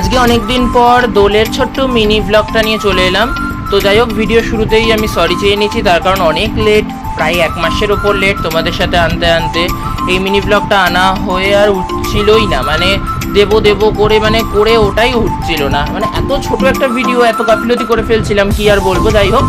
আজকে অনেক দিন পর দোলের ছোট্ট মিনি ব্লগটা নিয়ে চলে এলাম। তো যাই হোক ভিডিও শুরুতেই আমি সরি চেয়ে নিয়েছি তার কারণ অনেক লেট প্রায় এক মাসের ওপর লেট তোমাদের সাথে আনতে আনতে এই মিনি ব্লগটা আনা হয়ে আর উঠছিলই না। মানে দেব দেব করে মানে করে ওটাই উঠছিল না। মানে এত ছোট একটা ভিডিও এত গাফিলতি করে ফেলছিলাম, কি আর বলব? যাই হোক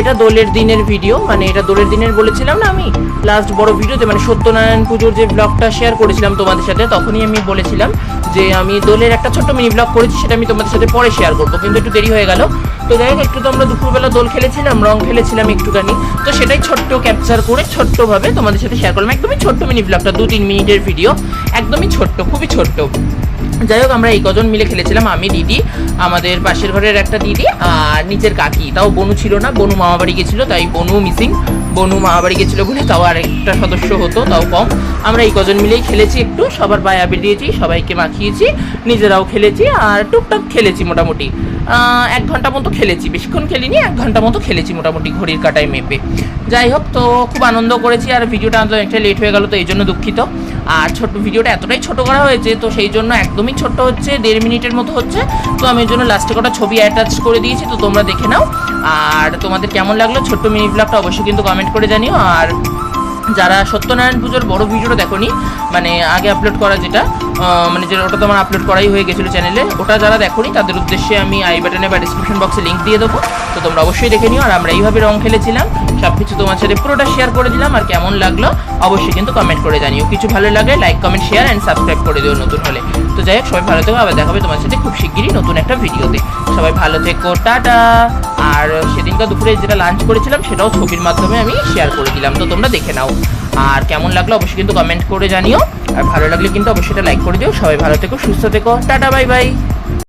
এটা দোলের দিনের ভিডিও মানে এটা দোলের দিনের বলেছিলাম না আমি লাস্ট বড় ভিডিওতে মানে সত্যনারায়ণ পুজোর যে ব্লগটা শেয়ার করেছিলাম তোমাদের সাথে, তখনই আমি বলেছিলাম যে আমি দোলের একটা ছোট্ট মিনি ব্লগ করেছি, সেটা আমি তোমাদের সাথে পরে শেয়ার করব, কিন্তু একটু দেরি হয়ে গেল। তো যাই হোক, একটু তো আমরা দুপুরবেলা দোল খেলেছিলাম, রং খেলেছিলাম একটুখানি, তো সেটাই ছোট্ট ক্যাপচার করে ছোট্টভাবে তোমাদের সাথে শেয়ার করলাম, একদমই ছোট্ট মিনি ব্লগটা দু তিন মিনিটের ভিডিও একদমই ছোট্ট, খুবই ছোট্ট। যাই হোক, আমরা এই কজন মিলে খেলেছিলাম, আমি, দিদি, আমাদের পাশের ঘরের একটা দিদি আর নিচের কাকি। তাও বনু ছিল না, বনু মামাবাড়ি গেছিল, তাই বনু মিসিং বনু মামাবাড়ি গেছিল বলে তাও আর একটা সদস্য হতো, তাও কম। আমরা এই কজন মিলেই খেলেছি, একটু সবার পায়ে আবির দিয়েছি, সবাইকে মাখিয়েছি, নিজেরাও খেলেছি আর টুকটাক খেলেছি মোটামুটি। এক ঘণ্টা মতো খেলেছি, বেশিক্ষণ খেলিনি, এক ঘণ্টা মতো খেলেছি মোটামুটি ঘড়ির কাটায় মেপে। যাই হোক, তো খুব আনন্দ করেছি আর ভিডিওটা অনেকটা লেট হয়ে গেল, তো এই জন্য দুঃখিত। আর ছোট ভিডিওটা এতটাই ছোট করা হয়েছে, তো সেই জন্য একদমই ছোট হচ্ছে, দেড় মিনিটের মতো হচ্ছে। তো আমি ওই জন্য লাস্টে কটা ছবি অ্যাটাচ করে দিয়েছি, তো তোমরা দেখে নাও। আর তোমাদের কেমন লাগল ছোট্ট মিনি ব্লগটা অবশ্যই কিন্তু কমেন্ট করে জানিও। আর যারা সত্যনারায়ণ পুজোর বড় ভিডিওটা দেখনি মানে আগে আপলোড করা যেটা মানে যে ওটা তো আমার আপলোড করাই হয়ে গেছিল চ্যানেলে ওটা যারা দেখনি, তাদের উদ্দেশ্যে আমি আই বাটনে বা ডিসক্রিপশন বক্সে লিঙ্ক দিয়ে দেবো। তো তোমরা অবশ্যই দেখে নিও, আর আমরা এইভাবে রং খেলেছিলাম সব কিছু তোমার সাথে পুরোটা শেয়ার করে দিলাম, আর কেমন লাগল অবশ্যই কিন্তু কমেন্ট করে জানিও। কিছু ভালো লাগে like comment share and subscribe করে দিও নতুন হলে। তো যাই হোক, সবাই ভালো থেকো। আবার দেখাবে তোমার সাথে খুব শিগগিরই নতুন একটা ভিডিওতে। সবাই ভালো থেকো, টাটা। আর সেদিনকার দুপুরে যেটা লাঞ্চ করেছিলাম, সেটাও ছবির মাধ্যমে আমি শেয়ার করে দিলাম। তো তোমরা দেখে নাও। আর কেমন লাগল অবশ্যই কিন্তু কমেন্ট করে জানিও। আর ভালো লাগলে কিন্তু অবশ্যই এটা লাইক করে দিও। সবাই ভালো থেকো, সুস্থ থেকো। Tata bye bye